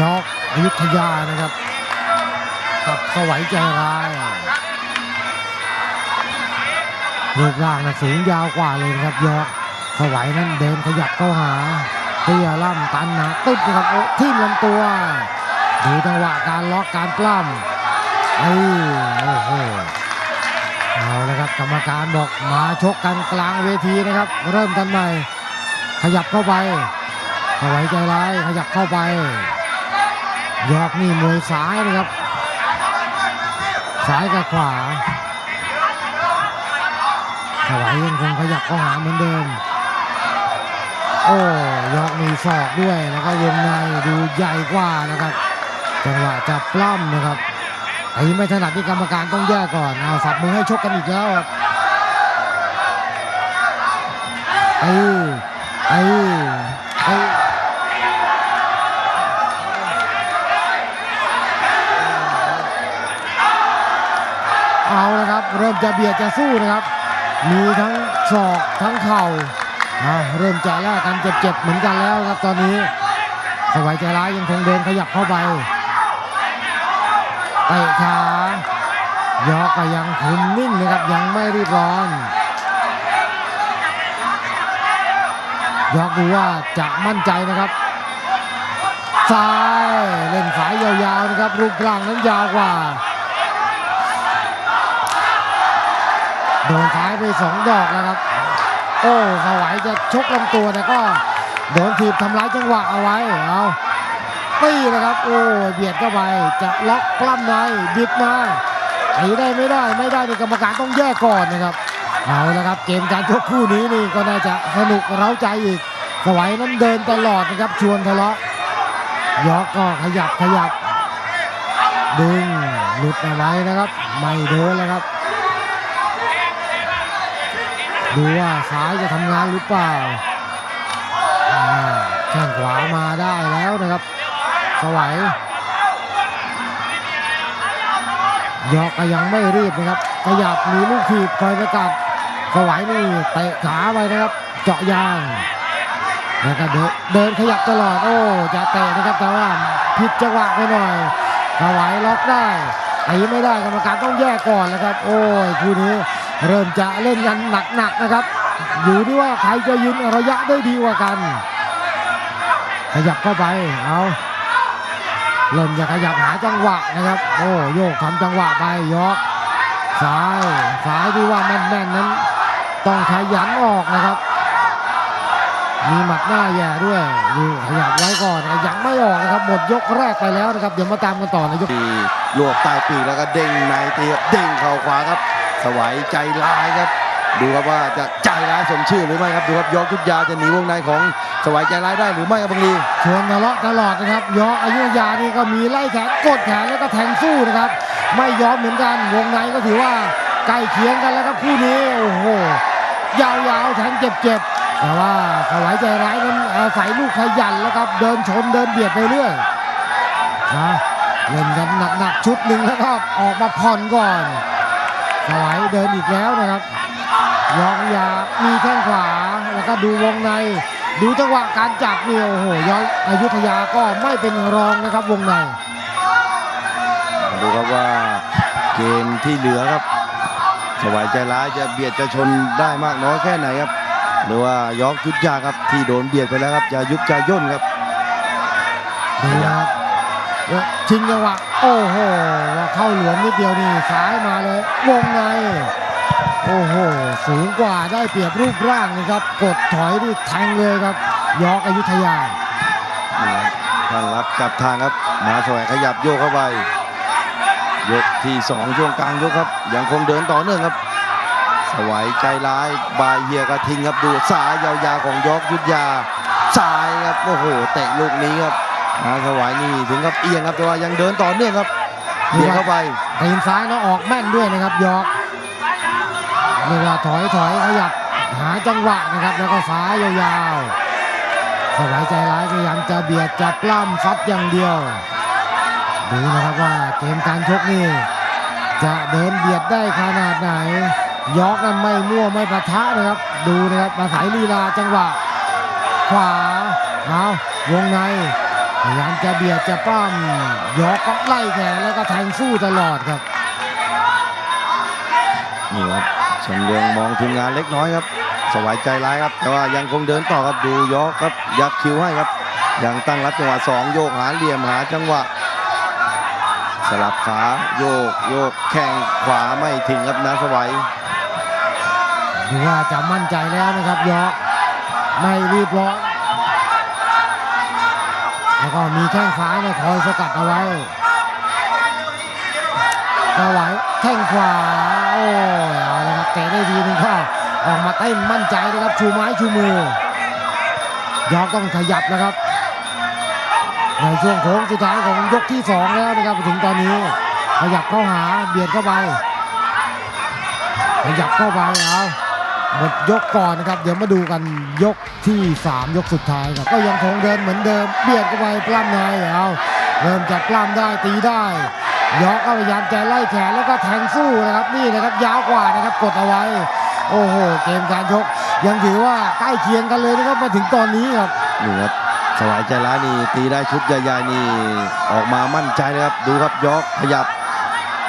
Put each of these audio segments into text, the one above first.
ยอกอยุธยานะครับกับสวัยใจร้ายรูปร่างนะสูงยาวกว่าเลยนะครับยอกสวัยนั้นเดินขยับเข้าหาเตี้ยล่ำตันหนาตึ๊ดนะครับโอ้ทิ่มลำตัวดูจังหวะการล็อกการปล้ำไอ้โอ้โหเอาละครับกรรมการบอกมาชกกันกลางเวทีนะครับ เริ่มกันใหม่ ขยับเข้าไปสวัยใจร้ายขยับเข้าไป ยอกนี่มวยซ้ายนะครับซ้ายกับขวาสวายยังคงขยับเข้าหาเหมือนเดิม โอ้ยอกมีศอกด้วยแล้วก็วงในดูใหญ่กว่านะครับจังหวะจับปล้ำนะครับไอ้ไม่ถนัดที่กรรมการต้องแยกก่อนเอาสับมือให้ชกกันอีกแล้วครับไอ้ไอ้ เอาละครับ เริ่มจะเบียดจะสู้นะครับ มีทั้งศอกทั้งเข่าเริ่มจะแลกกันเจ็บๆเหมือนกันแล้วครับตอนนี้สวัยใจร้ายยังคงเดินขยับเข้าไปเตะขายอกก็ยังคุมนิ่งนะครับยังไม่รีบร้อน ยอกดูว่าจะมั่นใจนะครับซ้ายเล่นสายยาวๆนะครับรูปร่างนั้นยาวกว่า โดนท้ายไปสองดอกแล้วครับ โอ้สวายจะชกลำตัวแต่ก็โดนถีบทำร้ายจังหวะเอาไว้เอาตีนะครับ โอ้เบียดเข้าไปจะล็อกกล้ำในบิดมาไอ้ได้ไม่ได้ไม่ได้ในกรรมการต้องแยกก่อนนะครับเอาละครับเกมการชกคู่นี้นี่ก็น่าจะสนุกเร้าใจอีก สวัยนั้นเดินตลอดนะครับชวนทะเลาะยอกก็ขยับขยับดึงหลุดเอาไว้นะครับ ไม่โดนแล้วครับ ดูว่าซ้ายจะทำงานหรือเปล่าอ่าแข้งขวามาได้แล้วนะครับ สวัยยอกก็ยังไม่รีบนะครับขยับมีลูกถีบคอยประกาศสวัยนี่เตะขาไปนะครับ เจาะยางแล้วก็เดินเดินขยับตลอดโอ้จะเตะนะครับแต่ว่าผิดจังหวะไปหน่อยสวัยล็อกได้ตีไม่ได้กรรมการต้องแยกก่อนแล้วครับ โอ้ยคู่นี้ เริ่มจะเล่นกันหนักๆนะครับ อยู่ที่ว่าใครจะยืนระยะได้ดีกว่ากัน ขยับเข้าไปเอาเริ่มจะขยับหาจังหวะนะครับ โอ้โยกทำจังหวะไปยกซ้ายซ้ายที่ว่าแม่นๆนั้น ต้องขยันออกนะครับ มีหมัดหน้าแย่ด้วยอยู่ขยับไว้ก่อนยังไม่ออกนะครับหมดยกแรกไปแล้วนะครับ เดี๋ยวมาตามกันต่อในยกที่ลวกใต้ปีกแล้วก็เด้งในตีครับเด้งเข่าขวาครับ สวัยใจร้ายครับ ดูครับว่าจะใจร้ายสมชื่อหรือไม่ครับดูครับยกยุทธยาจะหนีวงในของสวัยใจร้ายได้หรือไม่ครับบังลีชวนทะเลาะตลอดนะครับยอกอายุยานี่ก็มีไล่แขนกดแขนแล้วก็แทงสู้นะครับ ไม่ยอมเหมือนกันวงในก็ถือว่าใกล้เคียงกันแล้วครับคู่นี้โอ้โหยาวๆแทงเจ็บๆแต่ว่าสวายใจร้ายนั้นอาศัยลูกขยันแล้วครับเดินชนเดินเบียดไปเรื่อยนะเล่นกันหนักๆชุดหนึ่งแล้วก็ออกมาผ่อนก่อน สวายเดินอีกแล้วนะครับยองยามีแข้งขวาแล้วก็ดูวงใน ดูจังหวะการจับนี่โอ้โหย้อนอยุธยาก็ไม่เป็นรองนะครับวงในดูครับว่าเกมที่เหลือครับสวัยใจร้ายจะเบียดจะชนได้มากน้อยแค่ไหนครับ หรือว่ายอกยุทธยาครับที่โดนเบียดไปแล้วครับจะยุบจะย่นครับดูนะครับ ชิงจังหวะโอ้โหว่าเข้าหลวมนิดเดียวนี่ซ้ายมาเลยวงในโอ้โหสูงกว่าได้เปรียบรูปร่างนะครับ กดถอยนี่แทงเลยครับ ยอกอยุธยานี่ครับท่านรับจับทางครับมาสวยขยับโยกเข้าไปยกที่สองช่วงกลางยกครับ ยังคงเดินต่อเนื่องครับ สวัยใจร้ายบายเฮียกระทิงครับดูสายยาวๆของยอกยุทธยาสายครับโอ้โหเตะลูกนี้ครับ มาสวัยนี่ถึงกับเอียงครับแต่ว่ายังเดินต่อเนื่องครับเบียดเข้าไปตีนซ้ายนะออกแม่นด้วยนะครับยอกเวลาถอยถอยขยับหาจังหวะนะครับ แล้วก็ซ้ายยาวๆสบายใจร้ายพยายามจะเบียดจะปล้ำฟัดอย่างเดียวดูนะครับว่าเกมการชกนี่จะเดินเบียดได้ขนาดไหน ยอกนั้นไม่มั่วไม่ปะทะนะครับ ดูนะครับมาสายลีลาจังหวะ ขวาเอาวงใน พยายามจะเบียดจะป้อมยกก็ไล่แขนแล้วก็แทงสู้ตลอดครับ นี่ครับชมเรืองมองทีมงานเล็กน้อยครับ สบายใจร้ายครับ แต่ว่ายังคงเดินต่อครับดูยอกครับ ยักคิวให้ครับ ยังตั้งรับจังหวะสองโยกหาเหลี่ยมหาจังหวะ สลับขาโยกโยกแข้งขวาไม่ถึงครับนาสวัยดูว่าจะมั่นใจแล้วนะครับยอกไม่รีบร้อน แล้วก็มีแข้งซ้าเนี่ยคอยสกัดเอาไว้สวายแข้งขวา โอ้ยเอาลยครับเตะได้ทีหนึ่งก็ออกมาเต้นมั่นใจนะครับ ชูไม้ชูมือยอกต้องขยับนะครับ ในช่วงโค้งสุดท้ายของยกที่สองแล้วนะครับถึงตอนนี้ ขยับเข้าหาเบียดเข้าไป ขยับเข้าไปเอา หมดยกก่อนนะครับ เดี๋ยวมาดูกันยกที่ 3 ยกสุดท้ายครับ ก็ยังคงเดินเหมือนเดิมเบียดเข้าไปปล้ำในเอาเริ่มจะปล้ำได้ตีได้ยอกก็พยายามจะไล่แขนแล้วก็แทงสู้นะครับนี่นะครับยาวกว่านะครับกดเอาไว้ โอ้โหเกมการชกยังถือว่าใกล้เคียงกันเลยนะครับมาถึงตอนนี้ครับนี่ครับสบายใจร้ายนี่ตีได้ชุดใหญ่ๆนี่ออกมามั่นใจเลยครับดูครับยอกขยับ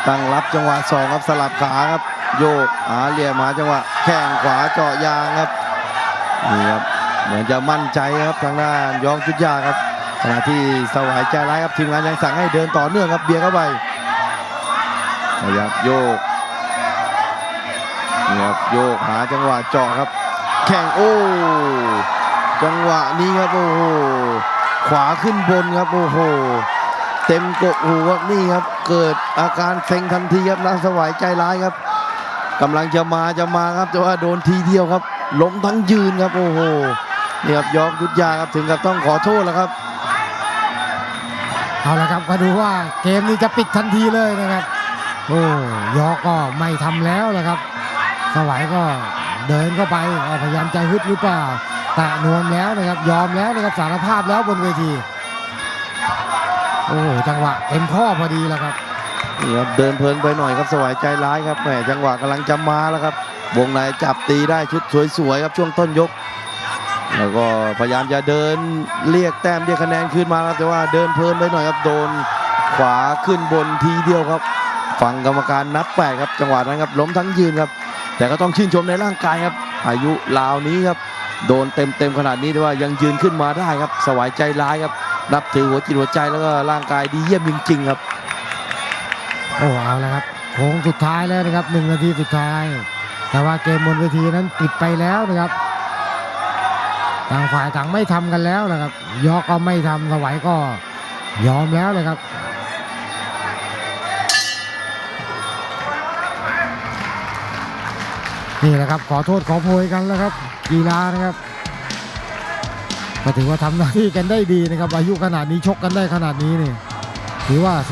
ตั้งรับจังหวะสองครับสลับขาครับ โยกหาเหลี่ยมหาจังหวะแข้งขวาเจาะยางครับนี่ครับเหมือนจะมั่นใจครับทางด้านยองจุดยาครับขณะที่สวายใจร้ายครับทีมงานยังสั่งให้เดินต่อเนื่องครับเบียร์เข้าไปขยับโยกนี่ครับโยกหาจังหวะเจาะครับ แข่งโอ้จังหวะนี้ครับโอ้โหขวาขึ้นบนครับโอ้โหเต็มกกหูครับนี่ครับ เกิดอาการเซ็งทันทีครับนางสวายใจร้ายครับ กำลังจะมาจะมาครับแต่ว่าโดนทีเดียวครับล้มทั้งยืนครับโอ้โหนี่ครับยอกยุทธยาครับถึงกับต้องขอโทษแล้วครับเอาละครับก็ดูว่าเกมนี้จะปิดทันทีเลยนะครับโอ้ยอกก็ไม่ทำแล้วนะครับ สวัยก็เดินเข้าไปพยายามใจฮึดหรือเปล่าแตะนวมแล้วนะครับยอมแล้วนะครับสารภาพแล้วบนเวทีโอ้จังหวะเต็มข้อพอดีแล้วครับ นี่ครับเดินเพลินไปหน่อยครับสวายใจร้ายครับแหมจังหวะกำลังจะมาแล้วครับ วงในจับตีได้ชุดสวยๆครับช่วงต้นยก แล้วก็พยายามจะเดินเรียกแต้มเรียกคะแนนขึ้นมาครับแต่ว่าเดินเพลินไปหน่อยครับโดนขวาขึ้นบนทีเดียวครับฝั่งกรรมการนับแปดครับจังหวะนั้นครับล้มทั้งยืนครับ แต่ก็ต้องชื่นชมในร่างกายครับ อายุราวนี้ครับ โดนเต็มเต็มๆขนาดนี้แต่ว่ายังยืนขึ้นมาได้ครับ สวายใจร้ายครับนับถือหัวจิตหัวใจแล้วก็ร่างกายดีเยี่ยมจริงๆครับ อ้เอาละครับโค้งสุดท้ายแล้วนะครับหนึ่งนาทีสุดท้าย แต่ว่าเกมบนเวทีนั้นปิดไปแล้วนะครับต่างฝ่ายต่างไม่ทำกันแล้วนะครับ ยอกก็ไม่ทำสวัยก็ยอมแล้วเลยครับนี่แหละครับขอโทษขอโพยกันแล้วครับ กีฬานะครับก็ถือว่าทำหน้าที่กันได้ดีนะครับ อายุขนาดนี้ชกกันได้ขนาดนี้นี่ถือว่าสุด